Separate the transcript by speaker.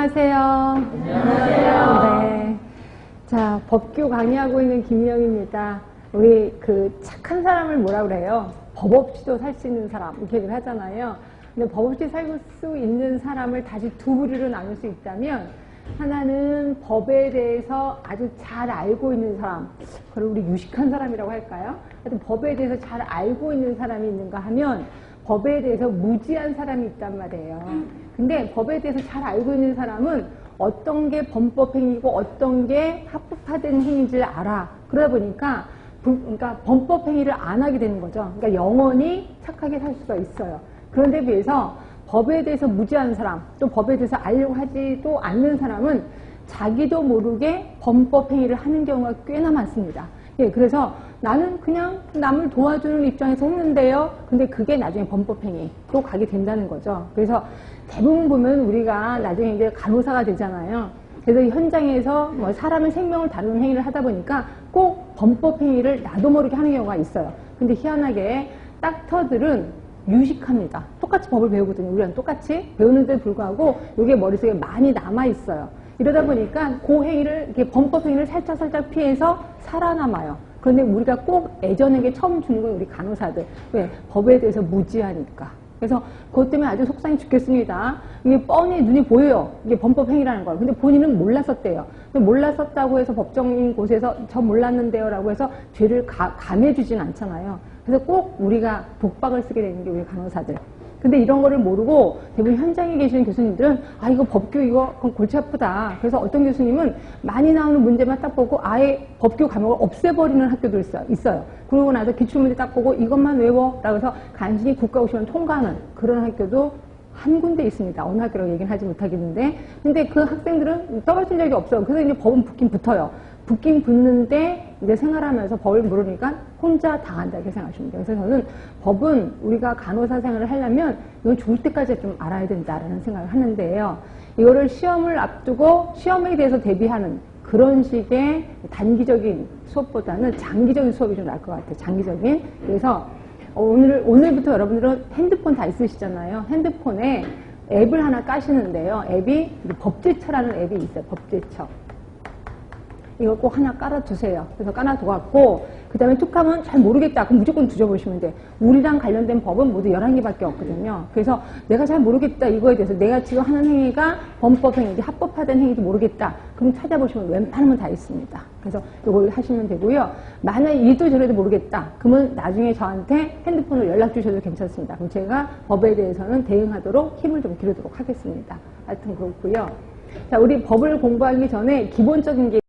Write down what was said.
Speaker 1: 안녕하세요. 안녕하세요. 네. 자, 법규 강의하고 있는 김희영입니다. 우리 그 착한 사람을 뭐라 그래요? 법 없이도 살 수 있는 사람, 이렇게 얘기를 하잖아요. 근데 법 없이 살수 있는 사람을 다시 두 부류로 나눌 수 있다면, 하나는 법에 대해서 아주 잘 알고 있는 사람, 그걸 우리 유식한 사람이라고 할까요? 하여튼 법에 대해서 잘 알고 있는 사람이 있는가 하면, 법에 대해서 무지한 사람이 있단 말이에요. 근데 법에 대해서 잘 알고 있는 사람은 어떤 게 범법 행위고 어떤 게 합법화된 행위인지를 알아. 그러다 보니까 불- 그러니까 범법 행위를 안 하게 되는 거죠. 그러니까 영원히 착하게 살 수가 있어요. 그런데 비해서 법에 대해서 무지한 사람, 또 법에 대해서 알려고 하지도 않는 사람은 자기도 모르게 범법 행위를 하는 경우가 꽤나 많습니다. 예, 그래서 나는 그냥 남을 도와주는 입장에서 했는데요. 근데 그게 나중에 범법 행위로 가게 된다는 거죠. 그래서 대부분 보면 우리가 나중에 이제 간호사가 되잖아요. 그래서 이 현장에서 뭐 사람의 생명을 다루는 행위를 하다 보니까 꼭 범법 행위를 나도 모르게 하는 경우가 있어요. 근데 희한하게 닥터들은 유식합니다. 똑같이 법을 배우거든요. 우리랑 똑같이 배우는데도 불구하고 이게 머릿속에 많이 남아 있어요. 이러다 보니까 그 행위를 이렇게 범법 행위를 살짝 살짝 피해서 살아남아요. 그런데 우리가 꼭 애전에게 처음 주는 건 우리 간호사들. 왜? 법에 대해서 무지하니까. 그래서 그것 때문에 아주 속상해 죽겠습니다. 이게 뻔히 눈이 보여요. 이게 범법 행위라는 걸. 근데 본인은 몰랐었대요. 몰랐었다고 해서 법정인 곳에서 저 몰랐는데요 라고 해서 죄를 가, 감해주진 않잖아요. 그래서 꼭 우리가 독박을 쓰게 되는 게 우리 간호사들. 근데 이런 거를 모르고 대부분 현장에 계시는 교수님들은 아 이거 법규 이거 그럼 골치 아프다. 그래서 어떤 교수님은 많이 나오는 문제만 딱 보고 아예 법규 과목을 없애버리는 학교도 있어요. 있어요. 그러고 나서 기출문제 딱 보고 이것만 외워. 라고 해서 간신히 국가고시만 통과하는 그런 학교도 한 군데 있습니다. 어느 학교라고 얘기는 하지 못하겠는데. 근데 그 학생들은 떨어진 적이 없어요. 그래서 이제 법은 붙긴 붙어요. 붙긴 붙는데 이제 생활하면서 법을 모르니까 혼자 당한다 이렇게 생각하시면 돼요. 그래서 저는 법은 우리가 간호사 생활을 하려면 이건 죽을 때까지 좀 알아야 된다라는 생각을 하는데요. 이거를 시험을 앞두고 시험에 대해서 대비하는 그런 식의 단기적인 수업보다는 장기적인 수업이 좀 나을 것 같아요. 장기적인. 그래서 오늘, 오늘부터 여러분들은 핸드폰 다 있으시잖아요. 핸드폰에 앱을 하나 까시는데요. 앱이 법제처라는 앱이 있어요. 법제처. 이걸 꼭 하나 깔아두세요. 그래서 깔아두갖고, 그 다음에 툭하면 잘 모르겠다. 그럼 무조건 뒤져보시면 돼. 우리랑 관련된 법은 모두 11개밖에 없거든요. 그래서 내가 잘 모르겠다. 이거에 대해서 내가 지금 하는 행위가 범법 행위인지 합법화된 행위인지 모르겠다. 그럼 찾아보시면 웬만하면 다 있습니다. 그래서 이걸 하시면 되고요. 만약 이도 저래도 모르겠다. 그러면 나중에 저한테 핸드폰으로 연락 주셔도 괜찮습니다. 그럼 제가 법에 대해서는 대응하도록 힘을 좀 기르도록 하겠습니다. 하여튼 그렇고요. 자, 우리 법을 공부하기 전에 기본적인 게